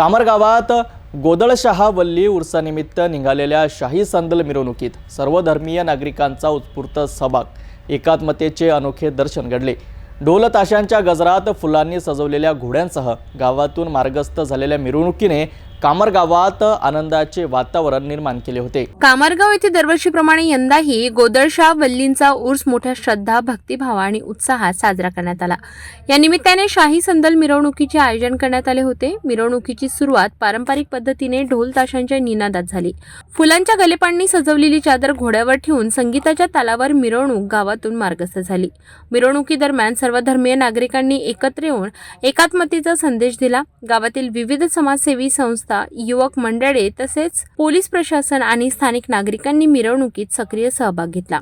कामरगावात गोदळशहा वल्ली उर्सानिमित्त निघालेल्या शाही संदल मिरवणुकीत सर्वधर्मीय नागरिकांचा उत्स्फूर्त सहभाग एकात्मतेचे अनोखे दर्शन घडले. ढोल ताशांच्या गजरात फुलांनी सजवलेल्या घोड्यांसह गावातून मार्गस्थ झालेल्या मिरवणुकीने कामरगावात आनंदाचे वातावरण निर्माण केले होते. कामरगाव येथे दरवर्षीप्रमाणे यंदाही गोदळशाह वल्लींचा उर्स मोठ्या श्रद्धा भक्तिभाव आणि उत्साहात साजरा करण्यात आला. या निमित्ताने शाही संदल मिरवणुकीचे आयोजन करण्यात आले होते. मिरवणुकीची सुरुवात पारंपरिक पद्धतीने ढोल ताशांच्या निनादात झाली. फुलांच्या गलेपांनी सजवलेली चादर घोड्यावर ठेवून संगीताच्या तालावर मिरवणूक गावातून मार्गस्थ झाली. मिरवणुकीदरम्यान सर्वधर्मीय नागरिकांनी एकत्र येऊन एकात्मतेचा संदेश दिला. गावातील विविध समाजसेवी संस्था युवक मंडळे तसेच पोलीस प्रशासन आणि स्थानिक नागरिकांनी मिरवणुकीत सक्रिय सहभाग घेतला.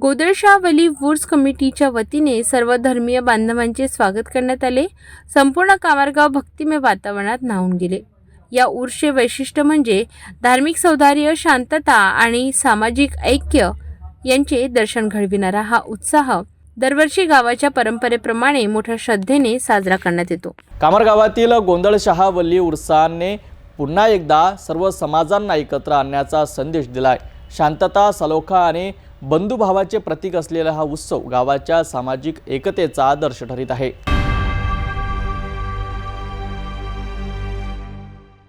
गोदळशावली वुर्स कमिटीच्या वतीने सर्व धर्मीय बांधवांचे स्वागत करण्यात आले. संपूर्ण कामारगाव भक्तिमय वातावरणात न्हावून गेले. या ऊर्षे वैशिष्ट्य म्हणजे धार्मिक सौधार्य शांतता आणि सामाजिक ऐक्य यांचे दर्शन घडविणारा हा उत्साह दरवर्षी गावाच्या परंपरेप्रमाणे मोठ्या श्रद्धेने साजरा करण्यात येतो. कामर गावातील गोंधळशहा वल्ली उर्साने पुन्हा एकदा सर्व समाजांना एकत्र आणण्याचा संदेश दिलाय. शांतता सलोखा आणि बंधुभावाचे प्रतीक असलेला हा उत्सव गावाच्या सामाजिक एकतेचा आदर्श ठरीत आहे.